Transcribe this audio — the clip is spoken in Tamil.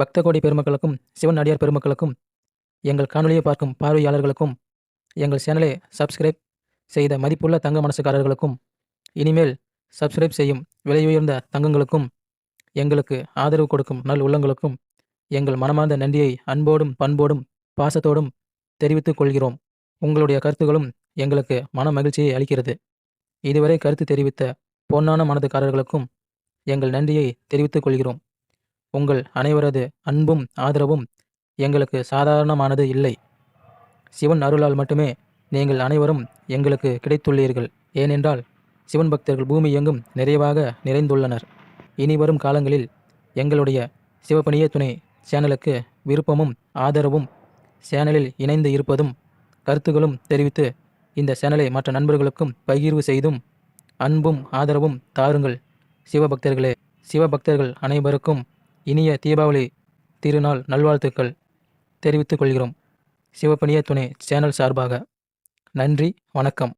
பக்த கோடி பெருமக்களுக்கும் சிவன் அடியார் பெருமக்களுக்கும் எங்கள் காணொலியை பார்க்கும் பார்வையாளர்களுக்கும் எங்கள் சேனலை சப்ஸ்கிரைப் செய்த மதிப்புள்ள தங்க மனசுக்காரர்களுக்கும் இனிமேல் சப்ஸ்கிரைப் செய்யும் விலையுயர்ந்த தங்கங்களுக்கும் எங்களுக்கு ஆதரவு கொடுக்கும் நல் உள்ளங்களுக்கும் எங்கள் மனமார்ந்த நன்றியை அன்போடும் பண்போடும் பாசத்தோடும் தெரிவித்துக் கொள்கிறோம். உங்களுடைய கருத்துகளும் எங்களுக்கு மன மகிழ்ச்சியை அளிக்கிறது. இதுவரை கருத்து தெரிவித்த பொன்னான மனதுக்காரர்களுக்கும் எங்கள் நன்றியை தெரிவித்துக் கொள்கிறோம். உங்கள் அனைவரது அன்பும் ஆதரவும் எங்களுக்கு சாதாரணமானது இல்லை. சிவன் அருளால் மட்டுமே நீங்கள் அனைவரும் எங்களுக்கு கிடைத்துள்ளீர்கள். ஏனென்றால் சிவன் பக்தர்கள் பூமி எங்கும் நிறைவாக நிறைந்துள்ளனர். இனி வரும் காலங்களில் எங்களுடைய சிவப்பணிய துணை சேனலுக்கு விருப்பமும் ஆதரவும் சேனலில் இணைந்து இருப்பதும் கருத்துகளும் தெரிவித்து இந்த சேனலை மற்ற நண்பர்களுக்கும் பகிர்வு செய்தும் அன்பும் ஆதரவும் தாருங்கள். சிவபக்தர்களே சிவபக்தர்கள் அனைவருக்கும் இனிய தீபாவளி திருநாள் நல்வாழ்த்துக்கள் தெரிவித்துக் கொள்கிறோம். சிவப்பணிய துணை சேனல் சார்பாக நன்றி வணக்கம்.